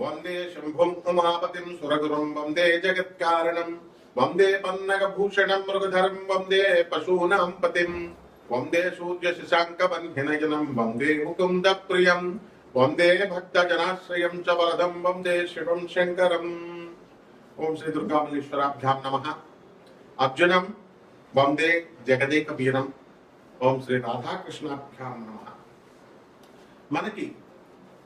వందే శంభుం ఉమాపతిం సురగురుం వందే జగత్కారణం వందే పన్నగభూషణం మృగధరం వందే పశూనాం పతిం వందే సూర్య శశాంక బంధినజనం వందే ముకుంద ప్రియం వందే భక్త జనాశ్రయం చ వరదం వందే శివం శంకరం ఓం శ్రీ దుర్గామల్లేశ్వరాభ్యాం నమ అర్జునం వందే జగదేక వీరం ఓం శ్రీ రాధాకృష్ణాభ్యాం నమ మనకి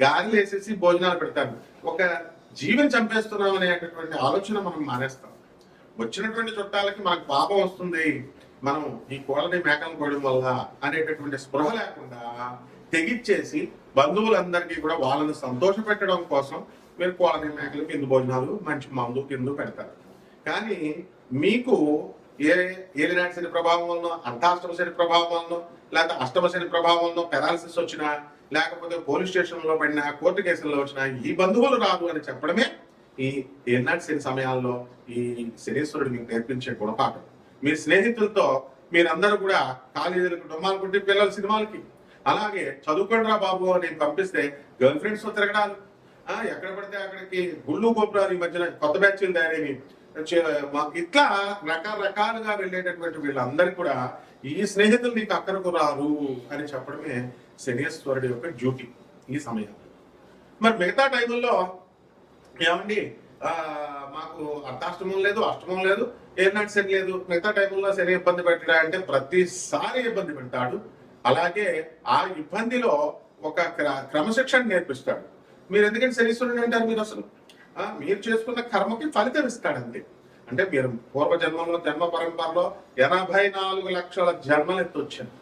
గాలిలు వేసేసి భోజనాలు పెడతారు. ఒక జీవిని చంపేస్తున్నాం అనేటటువంటి ఆలోచన మనం మానేస్తాం. వచ్చినటువంటి చుట్టాలకి మనకు పాపం వస్తుంది. మనం ఈ కోళ్ళని మేకలను కోయడం వల్ల అనేటటువంటి స్పృహ లేకుండా తెగిచ్చేసి బంధువులందరికీ కూడా వాళ్ళని సంతోష పెట్టడం కోసం మీరు కోళ్ళని మేకలు కింద భోజనాలు మంచి మందు కింద పెడతారు. కానీ మీకు ఏ ఏలినాటి శని ప్రభావం వలన అర్ధాష్టమ శని ప్రభావం వలన లేకపోతే అష్టమ శని ప్రభావం వలన పెరాలసిస్ వచ్చినా లేకపోతే పోలీస్ స్టేషన్లో పడిన పడినా కోర్టు కేసుల్లో వచ్చినా ఈ బంధువులు రాదు అని చెప్పడమే ఈ ఏనాటి శని సమయాల్లో ఈ శనీశ్వరుడు మీకు నేర్పించే గుణపాఠం. మీ స్నేహితులతో మీరందరూ కూడా కాలేజీలకు డొమ్మాలు కొట్టి పిల్లల సినిమాలకి. అలాగే చదువుకోండిరా బాబు అని పంపిస్తే గర్ల్ ఫ్రెండ్స్తో తిరగడాలు ఎక్కడ పడితే అక్కడికి గుళ్ళు గోపురాలు ఈ మధ్యన కొత్త బ్యాచ్లు తయారైనవి ఇట్లా రకరకాలుగా వెళ్ళేటటువంటి వీళ్ళందరికీ కూడా ఈ స్నేహితులు నీకు అక్కడకు రారు అని చెప్పడమే శనీశ్వరుడి యొక్క డ్యూటీ ఈ సమయంలో. మరి మిగతా టైముల్లో ఏమండి? మాకు అర్ధాష్టమం లేదు అష్టమం లేదు ఏనాటి శని లేదు. మిగతా టైంలో శని ఇబ్బంది పెట్టడా అంటే ప్రతిసారి ఇబ్బంది పెడతాడు. అలాగే ఆ ఇబ్బందిలో ఒక క్ర- క్రమశిక్షణ నేర్పిస్తాడు. మీరు ఎందుకంటే శనీశ్వరుడు అంటారు మీరు అసలు? మీరు చేసుకున్న కర్మకి ఫలితం ఇస్తాడండి. అంటే మీరు పూర్వ జన్మంలో జన్మ పరంపరలో ఎనభై నాలుగు లక్షల జన్మలు ఎత్తొచ్చారు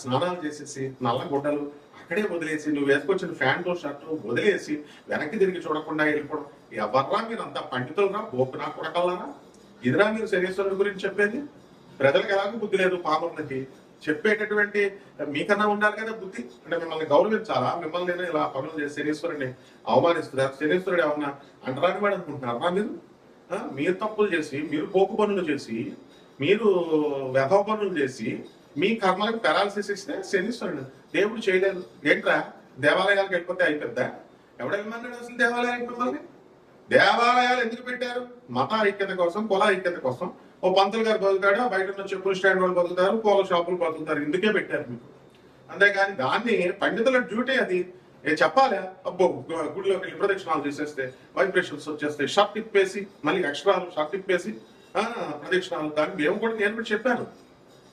స్నానాలు చేసేసి నల్ల గుడ్డలు అక్కడే వదిలేసి నువ్వు వేసుకొచ్చిన ఫ్యాంట్ షర్టు వదిలేసి వెనక్కి తిరిగి చూడకుండా వెళ్ళిపోవడం. ఎవర్రా మీరు అంత పండితులరా బోపునా కొడకల్లారా? ఇదిరా మీరు శరీశ్వరుడు గురించి చెప్పేది? ప్రజలకు ఎలాగో బుద్ధి లేదు పాములకి. చెప్పేటటువంటి మీకన్నా ఉండాలి కదా బుద్ధి? అంటే మిమ్మల్ని గౌరవించాలా? మిమ్మల్ని నేను ఇలా పనులు చేసి శనీశ్వరుడిని అవమానిస్తున్నారు శనీశ్వరుడు ఏమన్నా అంటరాని వాడు అనుకుంటున్నారా మీరు? మీరు తప్పులు చేసి మీరు పోకు పనులు చేసి మీరు వ్యధ పనులు చేసి మీ కర్మలకు పెరాలసిస్ ఇస్తే శనీశ్వరుడు. దేవుడు చేయలేదు. ఏంట్రా? దేవాలయాలకు వెళ్ళిపోతే అయిపోద్దా? ఎవడేమన్నాడు అసలు దేవాలయానికి మిమ్మల్ని? దేవాలయాలు ఎందుకు పెట్టారు? మత ఐక్యత కోసం కుల ఐక్యత కోసం. ఓ పంతులు గారు బతుకుతాడు బయట ఉన్న చెప్పులు స్టాండ్ వాళ్ళు బతుకుతారు పూల షాపులు బతుకుతారు. ఇందుకే పెట్టారు మీకు. అంతేగాని దాన్ని పండితుల డ్యూటీ అది. చెప్పాలి? అబ్బో గుడిలోకి వెళ్ళి ప్రదక్షిణాలు చేసేస్తే వైబ్రేషన్స్ వచ్చేస్తే షర్ట్ తిప్పేసి మళ్ళీ ఎక్స్ట్రా షర్ట్ తిప్పేసి ఆ, ప్రదక్షిణాలు. దాన్ని మేము కూడా నేను కూడా చెప్పాను.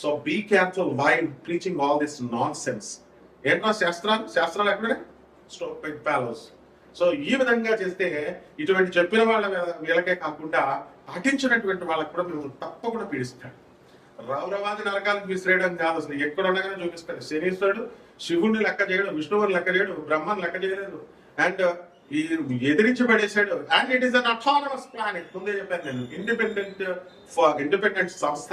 so be careful why preaching all this nonsense శాస్త్రాలు? శాస్త్రాలు ఎక్కడే స్టోపెడ్ ప్యాలోస్ సో ఈ విధంగా చేస్తే ఇటువంటి చెప్పిన వాళ్ళ వీళ్ళకే కాకుండా పాటించినటువంటి వాళ్ళకి కూడా మేము తప్పకుండా పీడిస్తాడు రౌరవాది నరకాలకు విసిరేయడం కాదు అసలు. ఎక్కడ ఉండగానే చూపిస్తాడు. శనీశ్వరుడు శివుణ్ణి లెక్క చేయడు విష్ణువుని లెక్క చేయడు బ్రహ్మని లెక్క చేయలేదు. అండ్ ఈ ఎదిరించి పడేశాడు and it is an autonomous planet ముందే చెప్పాను నేను. ఇండిపెండెంట్ ఇండిపెండెంట్ సంస్థ.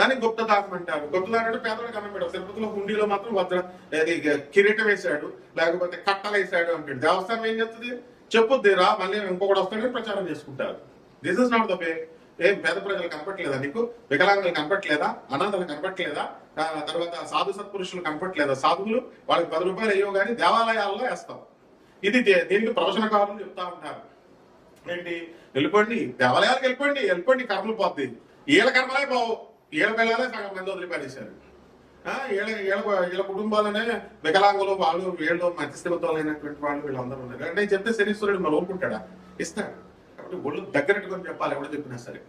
దానికి గుప్త దానం అంటారు. గుప్త దానం అంటే పేదవాడికి అన్నం పెట్టారు తిరుపతిలో హుండీలో మాత్రం వజ్ర అది కిరీటం వేశాడు లేకపోతే కట్టలు వేసాడు అంటాడు. దేవస్థానం ఏం చేస్తుంది చెప్పుద్ది రా మళ్ళీ ఇంకొకటి వస్తాడని ప్రచారం చేసుకుంటారు. This is not the way ఏం పేద ప్రజలు కనపట్లేదా నీకు? వికలాంగులు కనపట్లేదా అనాథలు కనపట్లేదా తర్వాత సాధు సత్పురుషులు కనపట్లేదా సాధువులు వాళ్ళకి పది రూపాయలు అయ్యో కానీ దేవాలయాల్లో వేస్తాం ఇది దే- దీనికి ప్రవచనకారులు చెప్తా ఉంటారు. ఏంటి? వెళ్ళిపోండి. దేవాలయాలకు వెళ్ళిపోండి. వెళ్ళిపోండి. కర్మలు పోద్ది. వీళ్ళ కర్మలే పోవు. ఈళ్ళ పిల్లలే సగం మంది వదిలిపారేశారు వీళ్ళ ఈళ్ళ ఈళ్ళ కుటుంబాలనే వికలాంగులు వాళ్ళు వీళ్ళు మధ్యస్థితులైనటువంటి వాళ్ళు వీళ్ళందరూ ఉన్నారు. అంటే చెప్తే శనీశ్వరుడు మనం ఒప్పుకుంటాడా? ఇస్తాడు. కాబట్టి ఒళ్ళు దగ్గరట్టుకొని చెప్పాలి ఎవడు చెప్పినా సరే.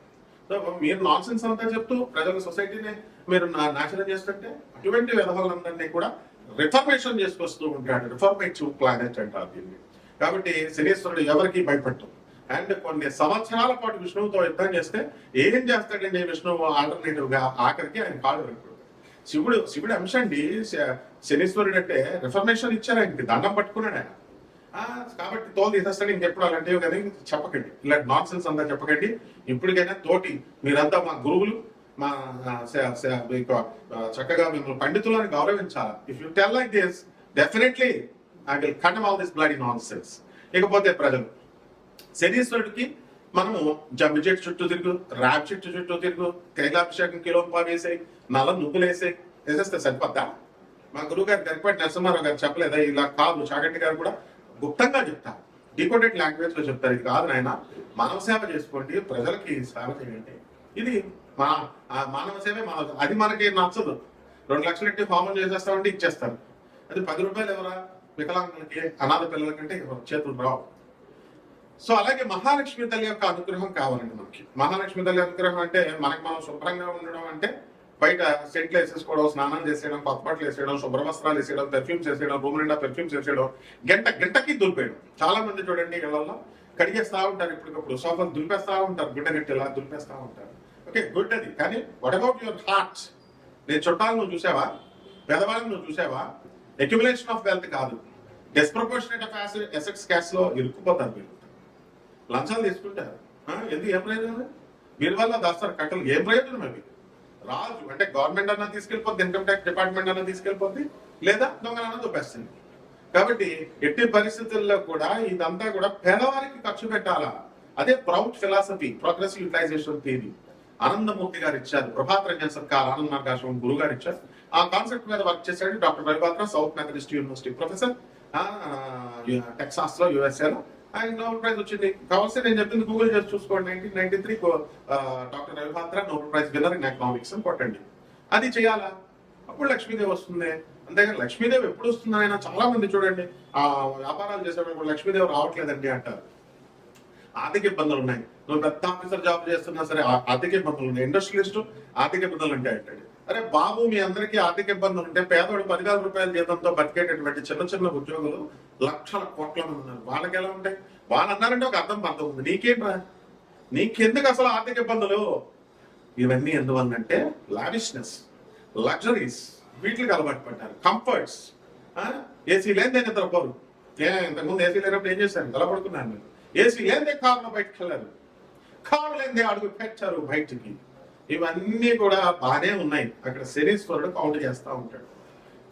సో మీరు నాన్ సెన్స్ అంతా చెప్తూ ప్రజల సొసైటీని మీరు నా- నాశనం చేస్తుంటే అటువంటి విధవలందరినీ కూడా రిఫర్మేషన్ చేసుకొస్తూ ఉంటాడు. రిఫర్మేటివ్ ప్లానెట్ అంటారు దీన్ని. కాబట్టి శనీశ్వరుడు ఎవరికి భయపడటం అండ్ కొన్ని సంవత్సరాల పాటు విష్ణువుతో యుద్ధం చేస్తే ఏం చేస్తాడండి విష్ణువు ఆల్టర్నేటివ్గా ఆఖరికి ఆయన కాడు విరగొడతాడు. శివుడు శివుడు అంశ అండి శ- శనీశ్వరుడు అంటే రిఫర్మేషన్ ఇచ్చారు ఆయనకి దండం పట్టుకున్నాడు ఆయన. కాబట్టి తోలు తీసేస్తాడు ఇంకెప్పుడు అలాంటివి కదా చెప్పకండి. ఇలాంటి నాన్ సెన్స్ అంతా చెప్పకండి. ఇప్పటికైనా తోటి మీరంతా మా గురువులు మా చక్కగా మిమ్మల్ని పండితులను గౌరవించాలి. If you tell like this definitely I will cut all this bloody nonsense ఇకపోతే ప్రజలు శనీశ్వరుడికి మనము జమ్మి చెట్టు చుట్టూ తిరుగు ర్యాబ్ చెట్టు చుట్టూ తిరుగు కైలాభిషేకం కిలో వేసే నల్ల నువ్వులేసే వేసేస్తే సరిపోద్దా? మా గురువు గారు గరిపాటి నరసింహారావు గారు చెప్పలేదా? ఇలా కాదు చాగంటి గారు కూడా గుప్తంగా చెప్తారు. డికోటెడ్ లాంగ్వేజ్లో చెప్తారు. ఇది కాదు నాయన మానవ సేవ చేసుకోండి ప్రజలకి సేవ చేయండి. ఇది మా మానవ సేవే మానవ అది మనకి నచ్చదు. రెండు లక్షలు ఎట్టి ఫార్మల్ చేసేస్తామంటే ఇచ్చేస్తారు. అది పది రూపాయలు ఎవరా? వికలాంగులకి అనాథ పిల్లలకంటే కంటే చేతులు రావు. సో అలాగే మహాలక్ష్మి తల్లి యొక్క అనుగ్రహం కావాలండి మనకి. మహాలక్ష్మి తల్లి అనుగ్రహం అంటే మనకి మనం శుభ్రంగా ఉండడం అంటే బయట సెంట్లు వేసేసుకోవడం స్నానం చేసేయడం కొత్త బట్టలు వేసేయడం శుభ్ర వస్త్రాలు వేసేయడం పెర్ఫ్యూమ్స్ వేసేయడం రూమ్ నిండా పెర్ఫ్యూమ్స్ వేసేయడం గంట గంటకి దులిపేయడం. చాలా మంది చూడండి ఇళ్ళలో కడిగేస్తా ఉంటారు ఇప్పటికప్పుడు. సోఫాలు దులిపేస్తా ఉంటారు గుడ్డ గట్టిలా దులిపేస్తా ఉంటారు. ఓకే గుడ్ అది. కానీ వాట్ అబౌట్ యువర్ హార్ట్ నేను చుట్టాలు నువ్వు చూసావా? పెదవాళ్ళని నువ్వు చూసావా? అక్యుములేషన్ ఆఫ్ వెల్త్ కాదు. డెస్ప్రపోర్షనేట్ ఆఫ్ ఎసెట్స్ క్యాష్లో ఇరుక్కుపోతారు మీరు. లంచాలు తీసుకుంటారు. ఎందుకు ఏం ప్రయోజనం మీరు వల్ల దాస్తారు కట్టలు ఏం ప్రయోజనం అవి రాజు అంటే గవర్నమెంట్ అన్న తీసుకెళ్ళిపోద్ది ఇన్కమ్ ట్యాక్స్ డిపార్ట్మెంట్ అన్న తీసుకెళ్ళిపోద్ది లేదా దొంగలన్న దొబ్బేస్తుంది. కాబట్టి ఎట్టి పరిస్థితుల్లో కూడా ఇదంతా కూడా పేదవారికి ఖర్చు పెట్టాలా? అదే PROUT philosophy progressive utilization theory Anandamurti garu ఇచ్చారు ప్రభాత్ రంజన్ సర్కార్ ఆనంద్ మార్గాశ్రమం గురువు గారు ఇచ్చారు. ఆ కాన్సెప్ట్ మీద వర్క్ చేశాడు doctor Ravi Batra South Methodist university professor టెక్సాస్లో USA లో. ఆయన నోబెల్ ప్రైజ్ వచ్చింది. కావాల్సి నేను చెప్పింది గూగుల్ చేసి చూసుకోండి. Nineteen ninety three doctor Ravi Batra Nobel prize winner in economics అని కొట్టండి అది చేయాలా? అప్పుడు లక్ష్మీదేవి వస్తుంది. అంతేగాని లక్ష్మీదేవి ఎప్పుడు వస్తుంది ఆయన చాలా మంది చూడండి. ఆ వ్యాపారాలు చేసేటప్పుడు లక్ష్మీదేవి రావట్లేదండి అంటారు. ఆర్థిక ఇబ్బందులు ఉన్నాయి. నువ్వు పెద్ద ఆఫీసర్ జాబ్ చేస్తున్నా సరే ఆర్థిక ఇబ్బందులు ఉన్నాయి. ఇండస్ట్రియలిస్ట్ ఆర్థిక ఇబ్బందులు ఉంటాయి అంటాడు అరే బాబు మీ అందరికీ ఆర్థిక ఇబ్బందులు ఉంటే పేదవాడు పదివేల రూపాయల జీతంతో బతికేటటువంటి చిన్న చిన్న ఉద్యోగులు లక్షల కోట్ల మంది ఉన్నారు. వాళ్ళకి ఎలా ఉంటాయి? వాళ్ళు అన్నారంటే ఒక అర్థం పర్థం ఉంది. నీకేంట్రా? నీకెందుకు అసలు ఆర్థిక ఇబ్బందులు? ఇవన్నీ ఎందువల్లంటే లావిష్నెస్ లగ్జరీస్ వీటికి అలవాటు పడ్డారు. కంఫర్ట్స్ ఏసీ లేనిదే నిద్రపోరు. ఏ ఇంతకుముందు ఏసీ లేనప్పుడు ఏం చేశాను? నిలబడుకున్నాను ఏసీ లేనిదే కారులో బయటకు వెళ్ళారు కారు లేనిదే అడుగు పెట్టారు బయటికి. ఇవన్నీ కూడా బాగానే ఉన్నాయి. అక్కడ శనీశ్వరుడు కౌంట్ చేస్తూ ఉంటాడు.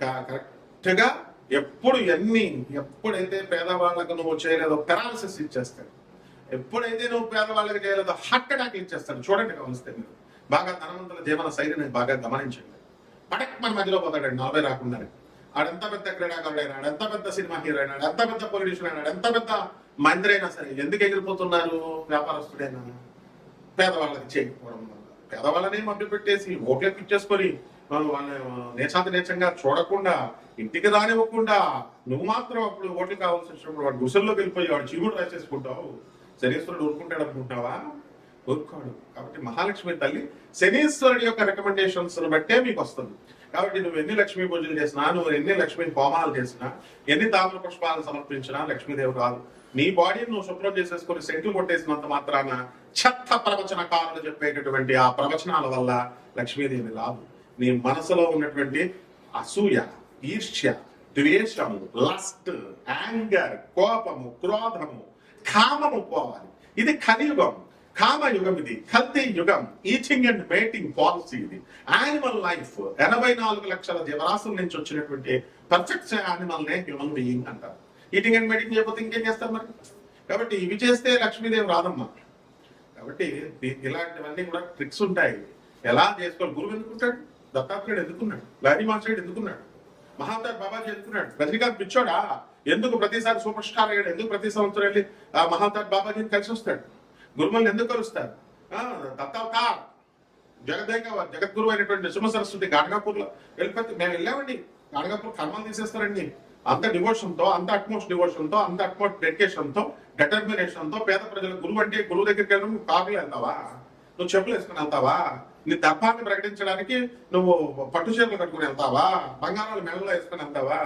కరెక్ట్గా ఎప్పుడు ఎన్ని ఎప్పుడైతే పేదవాళ్ళకు నువ్వు చేయలేదో పెరాలసిస్ ఇచ్చేస్తాడు. ఎప్పుడైతే నువ్వు పేదవాళ్ళకి చేయలేదో హార్ట్ అటాక్ ఇచ్చేస్తాడు. చూడండి గమనిస్తే మీరు. బాగా ధనవంతుల జీవన శైలిని బాగా గమనించండి. పటక్ మన మధ్యలో పోతాడు నలభై రాకుండా ఆడెంత పెద్ద క్రీడాకారుడు అయినాడు ఎంత పెద్ద సినిమా హీరో అయినాడు ఎంత పెద్ద పొలిటీషియన్ అయినాడు ఎంత పెద్ద మంత్రి అయినా సరే ఎందుకు ఎగిరిపోతున్నారు వ్యాపారస్తుడైనా? పేదవాళ్ళకి చేయకపోవడం వల్ల. పేదవాళ్ళనే మభ్య పెట్టేసి ఓట్లకు ఇచ్చేసుకొని మనం వాళ్ళని నేచాంత నేచంగా చూడకుండా ఇంటికి రానివ్వకుండా నువ్వు మాత్రం అప్పుడు ఓట్లు కావాల్సి వచ్చినప్పుడు వాడు గుసల్లోకి వెళ్ళిపోయి వాడు చీముడు రాసేసుకుంటావు. శనీశ్వరుడు ఊరుకుంటాడు అనుకుంటావా? ఊరుకోడు. కాబట్టి మహాలక్ష్మి తల్లి శనీశ్వరుడి యొక్క రికమెండేషన్స్ బట్టే మీకు వస్తుంది. కాబట్టి నువ్వు ఎన్ని లక్ష్మీ పూజలు చేసినా నువ్వు ఎన్ని లక్ష్మీ హోమాలు చేసినా ఎన్ని తామర పుష్పాలు సమర్పించినా లక్ష్మీదేవి కాదు నీ బాడీని నువ్వు శుభ్రం చేసేసుకొని సెంట్లు కొట్టేసినంత మాత్రాన చెత్త ప్రవచనకారులు చెప్పేటటువంటి ఆ ప్రవచనాల వల్ల లక్ష్మీదేవి లాభం. నీ మనసులో ఉన్నటువంటి అసూయ ఈర్ష్య ద్వేషము లస్ట్ యాంగర్ కోపము క్రోధము కామము పోవాలి. ఇది కలియుగం. కామ యుగం ఇది. కల్తీ యుగం. ఈచింగ్ అండ్ మేటింగ్ పాలసీ ఇది. యానిమల్ లైఫ్ ఎనభై నాలుగు లక్షల జీవరాశుల నుంచి వచ్చినటువంటి పర్ఫెక్ట్ యానిమల్ నే హ్యూమన్ బీయింగ్ అంటారు. ఈటింగ్ అండ్ మేటింగ్ చేయకపోతే ఇంకేం చేస్తారు మరి? కాబట్టి ఇవి చేస్తే లక్ష్మీదేవి రాదమ్మా. కాబట్టి ఇలాంటివన్నీ కూడా ట్రిక్స్ ఉంటాయి. ఎలా చేసుకోవాలి? గురువు ఎందుకుంటాడు? దత్తాత్రేయుడు ఎందుకున్నాడు? లారీ మాస్టర్డు ఎందుకున్నాడు? మహాంతర్ బాబాజీ ఎందుకున్నాడు? రజనీకాంత్ పిచ్చోడా? ఎందుకు ప్రతిసారి సూపర్ స్టార్ అయ్యాడు? ఎందుకు ప్రతి సంవత్సరం వెళ్ళి ఆ మహాంతర్ బాబాజీని కలిసి వస్తాడు? గురువుల్ని ఎందుకు కలుస్తారు? ఆ, దత్తావతార్. జగదేక జగద్గురు అయినటువంటి నృసింహ సరస్వతి గాణగాపూర్లో వెళ్ళిపోతే మేము వెళ్ళామండి. గాణగాపూర్ కర్మలు తీసేస్తారండి. అంత డివోషన్తో అంత అట్మోస్ట్ డివోషన్తో అంత అట్మోస్ట్ డెడికేషన్తో డెటర్మినేషన్తో పేద ప్రజల గురువు అంటే గురువు దగ్గరికి వెళ్ళడం నువ్వు కార్లు వెళ్తావా నువ్వు చెప్పులు వేసుకుని వెళ్తావా? నీ దర్భాన్ని ప్రకటించడానికి నువ్వు పట్టు చీరలు కట్టుకుని వెళ్తావా? బంగారాలు మెడలో వేసుకుని వెళ్తావా?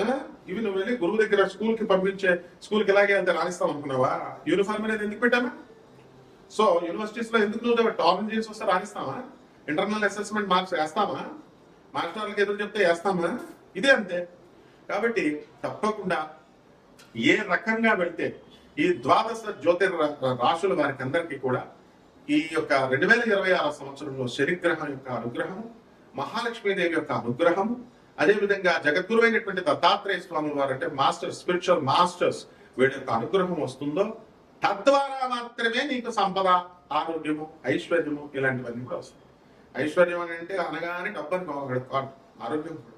ఆ? ఇవి నువ్వు వెళ్ళి గురువు దగ్గర స్కూల్కి పంపించే స్కూల్కి ఇలాగే వెళ్తే రాణిస్తావు అనుకున్నావా? యూనిఫామ్ అనేది ఎందుకు పెట్టామా? సో యూనివర్సిటీస్లో ఎందుకు నువ్వు టాప్ చేసి వస్తే రాణిస్తావా? ఇంటర్నల్ అసెస్మెంట్ మార్క్స్ వేస్తామా? మాస్టర్లకు ఎదురు చెప్తే వేస్తామా? ఇదే అంతే. కాబట్టి తప్పకుండా ఏ రకంగా వెళ్తే ఈ ద్వాదశ జ్యోతిర్ రాశుల వారికి అందరికీ కూడా ఈ యొక్క రెండు వేల ఇరవై ఆరు సంవత్సరంలో శనిగ్రహం యొక్క అనుగ్రహం మహాలక్ష్మీదేవి యొక్క అనుగ్రహం అదేవిధంగా జగద్గురువైనటువంటి దత్తాత్రేయ స్వామి వారు అంటే మాస్టర్ స్పిరిచువల్ మాస్టర్స్ వీడి యొక్క అనుగ్రహం వస్తుందో తద్వారా మాత్రమే నీకు సంపద ఆరోగ్యము ఐశ్వర్యము ఇలాంటివన్నీ కూడా వస్తాయి. ఐశ్వర్యం అని అంటే అనగానే డబ్బు అని కాదు ఆరోగ్యం కూడా.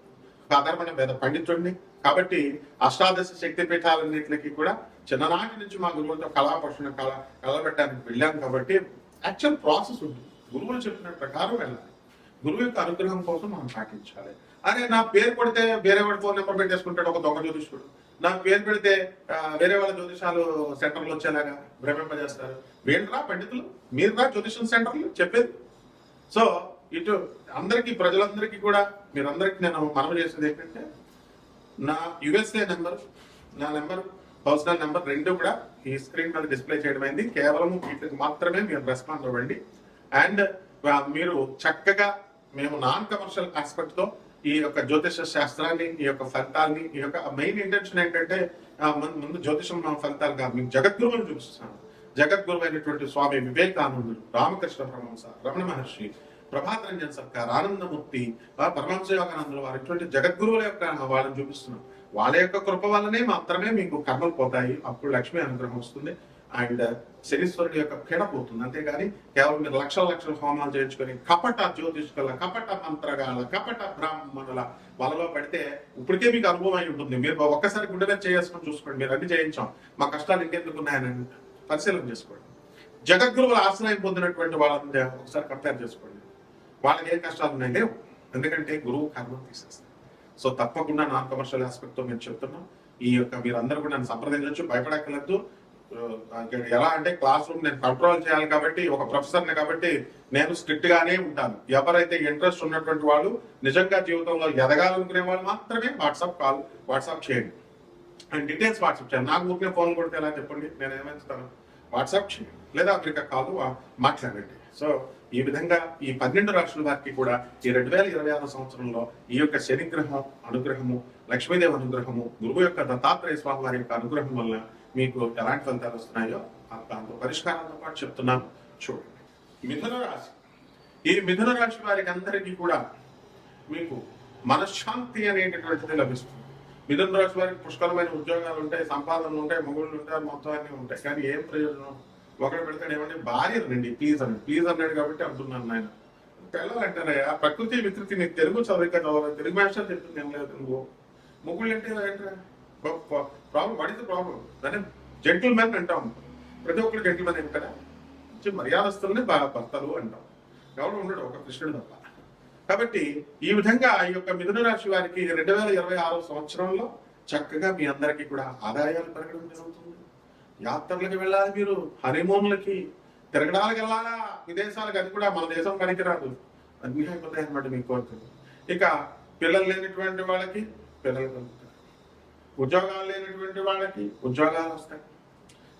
సాధారణమైన వేద పండితుడిని. కాబట్టి అష్టాదశ శక్తి పీఠాలన్నింటికి కూడా చిన్ననాటి నుంచి మా గురువులతో కళా కళ కలబెట్టడానికి వెళ్ళాం కాబట్టి యాక్చువల్ ప్రాసెస్ ఉంది. గురువులు చెప్పిన ప్రకారం వెళ్ళాలి. గురువు యొక్క అనుగ్రహం కోసం మనం పాటించాలి. అరే నా పేరు కొడితే వేరే వాడి ఫోన్ నెంబర్ పెట్టేసుకుంటాడు ఒక దొంగ జ్యోతిష్కుడు. నా పేరు పెడితే వేరే వాళ్ళ జ్యోతిషాలు సెంటర్లు వచ్చేలాగా భ్రమింపజేస్తారు. వీళ్ళరా పండితులు? మీరురా జ్యోతిషం సెంటర్లు? చెప్పేది. సో ఇటు అందరికీ ప్రజలందరికీ కూడా మీరందరికీ నేను మనవి చేసేది ఏంటంటే నా యుఎస్ఏ నెంబర్ నా నెంబర్ పర్సనల్ నెంబర్ రెండు కూడా ఈ స్క్రీన్ మీద డిస్ప్లే చేయడం అయింది. కేవలం వీటికి మాత్రమే మీరు రెస్పాండ్ అవ్వండి. అండ్ మీరు చక్కగా మేము నాన్ కమర్షియల్ ఆస్పెక్ట్తో ఈ యొక్క జ్యోతిష శాస్త్రాన్ని ఈ యొక్క ఫలితాన్ని ఈ యొక్క మెయిన్ ఇంటెన్షన్ ఏంటంటే ముందు- జ్యోతిషం ఫలితాలు కాదు మేము జగద్గురువుని చూపిస్తున్నాను జగద్గురు అయినటువంటి స్వామి వివేకానందుడు రామకృష్ణ పరమహంస రమణ మహర్షి ప్రభాత రంజన్ సర్కార్ ఆనందమూర్తి పరమహంస యోగానందుల వారు ఇటువంటి జగద్గురువుల యొక్క వాళ్ళని చూపిస్తున్నాం. వాళ్ళ యొక్క కృప వల్లనే మాత్రమే మీకు కర్మలు పోతాయి. అప్పుడు లక్ష్మీ అనుగ్రహం వస్తుంది. అండ్ శనీశ్వరుడు యొక్క పీడ పోతుంది. అంతేగాని కేవలం మీరు లక్షల లక్షల హోమాలు చేయించుకొని కపట జ్యోతిష్కుల కపట మంత్రగాల కపట బ్రాహ్మణుల వలలో పడితే ఇప్పటికే మీకు అనుభవం అయి ఉంటుంది. మీరు ఒక్కసారి గుండె మీద చేసుకొని చూసుకోండి. మీరు అన్ని చేయించాం. మా కష్టాలు ఇంకెందుకు ఉన్నాయని పరిశీలన చేసుకోండి. జగద్గురువుల ఆశ్రయం పొందినటువంటి వాళ్ళని ఒకసారి కంపేర్ చేసుకోండి. వాళ్ళకి ఏ కష్టాలు ఉన్నాయి లేవు ఎందుకంటే గురువు కర్మ తీసేస్తారు సో తప్పకుండా నాన్ కమర్షియల్ ఆస్పెక్ట్తో మేము చెప్తున్నాం. ఈ యొక్క మీరందరూ కూడా నన్ను సంప్రదించవచ్చు భయపడక్కర్లేదు. ఎలా అంటే క్లాస్ రూమ్ నేను కంట్రోల్ చేయాలి కాబట్టి ఒక ప్రొఫెసర్ని కాబట్టి నేను స్ట్రిక్ట్ గానే ఉంటాను. ఎవరైతే ఇంట్రెస్ట్ ఉన్నటువంటి వాళ్ళు నిజంగా జీవితంలో ఎదగాలనుకునే వాళ్ళు మాత్రమే వాట్సాప్ కాల్ వాట్సాప్ చేయండి. అండ్ డీటెయిల్స్ వాట్సాప్ చేయండి. నాకు ఊరికే ఫోన్ కొడితే ఎలా చెప్పండి? నేను ఏమైనా వాట్సాప్ చేయండి. లేదా అమెరికా కాల్ మాట్లాడండి. సో ఈ విధంగా ఈ పన్నెండు రాష్ట్రాల వారికి కూడా ఈ రెండు వేల ఇరవై ఆరు సంవత్సరంలో ఈ యొక్క శనిగ్రహం అనుగ్రహము లక్ష్మీదేవి అనుగ్రహము గురువు యొక్క దత్తాత్రేయ స్వామి వారి యొక్క అనుగ్రహం వల్ల మీకు ఎలాంటి ఫలితాలు వస్తున్నాయో దాంతో పరిష్కారాలతో పాటు చెప్తున్నాను. చూడండి. మిథున రాశి. ఈ మిథున రాశి వారికి అందరికీ కూడా మీకు మనశ్శాంతి అనేటటువంటిది లభిస్తుంది. మిథున రాశి వారికి పుష్కలమైన ఉద్యోగాలు ఉంటాయి సంపాదనలు ఉంటాయి మొగుళ్ళు ఉంటాయి మొత్తం అన్ని ఉంటాయి. కానీ ఏం ప్రయోజనం? ఒకటి పెడతాడు ఏమంటే భార్య రండి ప్లీజ్ అండి ప్లీజ్ అన్నాడు కాబట్టి అంటున్నాను నాయన పిల్లలంటారయ్యా ప్రకృతి వికృతి నీకు తెలుగు చదివిక చదవాలి తెలుగు భాష చెప్తుంది ఏం లేదు నువ్వు. మొగుళ్ళు అంటే ప్రాబ్లం వాట్ ఇస్ ప్రాబ్లం దాన్ని జెంటిల్ మ్యాన్ అంటాం. ప్రతి ఒక్కరు జెంటిల్ మ్యాన్ ఏంటారా మర్యాదస్తుల్ని బాగా భర్తలు అంటాం. ఎవరు ఉండడు ఒక కృష్ణుడు తప్ప. కాబట్టి ఈ విధంగా ఈ యొక్క మిథున రాశి వారికి రెండు వేల ఇరవై ఆరో సంవత్సరంలో చక్కగా మీ అందరికీ కూడా ఆదాయాలు పెరగడం జరుగుతుంది. యాత్రలకు వెళ్ళాలి మీరు హనీమూన్లకి తిరగడానికి వెళ్ళాలా? విదేశాలకు అది కూడా మన దేశం పనికిరాదు. అన్ని అయిపోతాయి అనమాట మీ కోరికలు. ఇక పిల్లలు లేనటువంటి వాళ్ళకి పిల్లలు కలుగుతారు ఉద్యోగాలు లేనటువంటి వాళ్ళకి ఉద్యోగాలు వస్తాయి.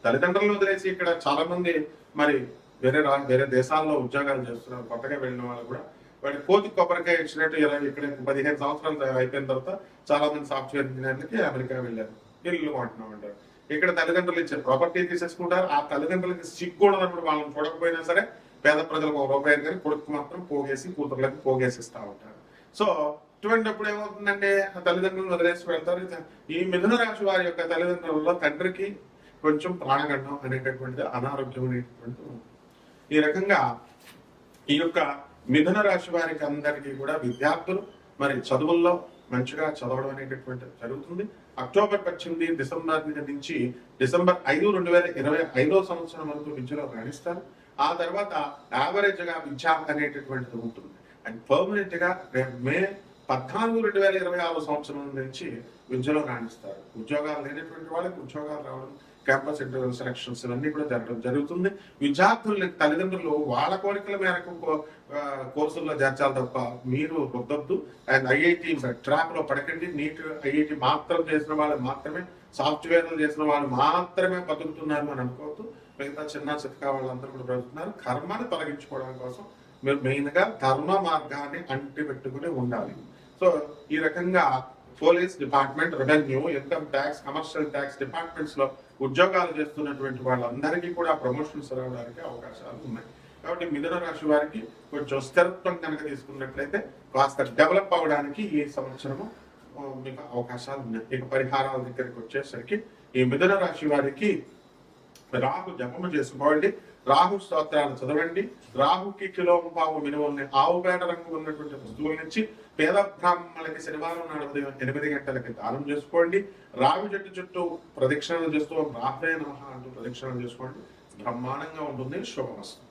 తల్లిదండ్రులను వదిలేసి ఇక్కడ చాలా మంది మరి వేరే రా వేరే దేశాల్లో ఉద్యోగాలు చేస్తున్నారు. కొత్తగా వెళ్ళిన వాళ్ళు కూడా వాడి కోతి కొబ్బరికాయ ఇచ్చినట్టు ఇలా ఇక్కడ పదిహేను సంవత్సరాలు అయిపోయిన తర్వాత చాలా మంది సాఫ్ట్వేర్ ఇంజనీర్లకి అమెరికా వెళ్ళారు. ఇల్లు కొంటున్నాం అంటారు ఇక్కడ తల్లిదండ్రులు ఇచ్చారు. ప్రాపర్టీ తీసేసుకుంటారు. ఆ తల్లిదండ్రులకి సిగ్గుకూడదు అన్నప్పుడు వాళ్ళని చూడకపోయినా సరే పేద ప్రజలకు ఒక రూపాయి కానీ కొడుకు మాత్రం పోగేసి కూతుర్లకు పోగేసి ఇస్తా ఉంటారు. సో ఇటువంటిప్పుడు ఏమవుతుందంటే ఆ తల్లిదండ్రులు వదిలేసి వెళ్తారు. ఈ మిథున రాశి వారి యొక్క తల్లిదండ్రులలో తండ్రికి కొంచెం ప్రాణగండం అనేటటువంటిది అనారోగ్యం అనేటటువంటిది ఈ రకంగా ఈ యొక్క మిథున రాశి వారికి అందరికీ కూడా విద్యార్థులు మరి చదువుల్లో మంచిగా చదవడం అనేటటువంటి జరుగుతుంది. అక్టోబర్ పద్దెనిమిది డిసెంబర్ నుంచి డిసెంబర్ ఐదు రెండు వేల ఇరవై ఐదో సంవత్సరం వరకు విద్యలో రాణిస్తారు. ఆ తర్వాత యావరేజ్గా విద్య అనేటటువంటిది ఉంటుంది. అండ్ పర్మనెంట్గా మే పద్నాలుగు రెండు వేల ఇరవై ఆరు సంవత్సరం నుంచి విద్యలో రాణిస్తారు. ఉద్యోగాలు లేనటువంటి వాళ్ళకి ఉద్యోగాలు రావడం క్యాంపస్ ఇంటర్వ్యూ సెలక్షన్స్ ఇవన్నీ కూడా జరగడం జరుగుతుంది. విద్యార్థుల తల్లిదండ్రులు వాళ్ళ కోరికల మేరకు కో- కోర్సుల్లో చేర్చాలి తప్ప మీరు వద్దొద్దు. అండ్ ఐఐటి ట్రాక్లో పడకండి. నీట్ ఐఐటి మాత్రం చేసిన వాళ్ళు మాత్రమే సాఫ్ట్వేర్లు చేసిన వాళ్ళు మాత్రమే బతుకుతున్నారు అని అనుకోవద్దు. మిగతా చిన్న చితకా వాళ్ళందరూ కూడా బ్రతుకుతున్నారు. కర్మని తొలగించుకోవడం కోసం మీరు మెయిన్గా ధర్మ మార్గాన్ని అంటిపెట్టుకుని ఉండాలి. సో ఈ రకంగా police department revenue income tax commercial tax డిపార్ట్మెంట్స్లో ఉద్యోగాలు చేస్తున్నటువంటి వాళ్ళందరికీ కూడా ప్రమోషన్స్ రావడానికి అవకాశాలు ఉన్నాయి. కాబట్టి మిథున రాశి వారికి కొంచెం స్థిరత్వం కనుక తీసుకున్నట్లయితే కాస్త డెవలప్ అవడానికి ఈ సంవత్సరము మీకు అవకాశాలు ఉన్నాయి. ఇక పరిహారాల దగ్గరికి వచ్చేసరికి ఈ మిథున రాశి వారికి రాహు జపము చేసుకోండి. రాహు స్తోత్రాన్ని చదవండి. రాహుకి కిలో పావు ఆవు పేడ రంగు ఉన్నటువంటి వస్తువుల నుంచి పేద బ్రాహ్మణులకి శనివారం నాడు ఉదయం ఎనిమిది గంటలకి దానం చేసుకోండి. రావి చెట్టు చుట్టూ ప్రదక్షిణలు చేస్తూ రాహే నమః అంటూ ప్రదక్షిణలు చేసుకోండి. బ్రహ్మాండంగా ఉంటుంది. శుభమస్తు.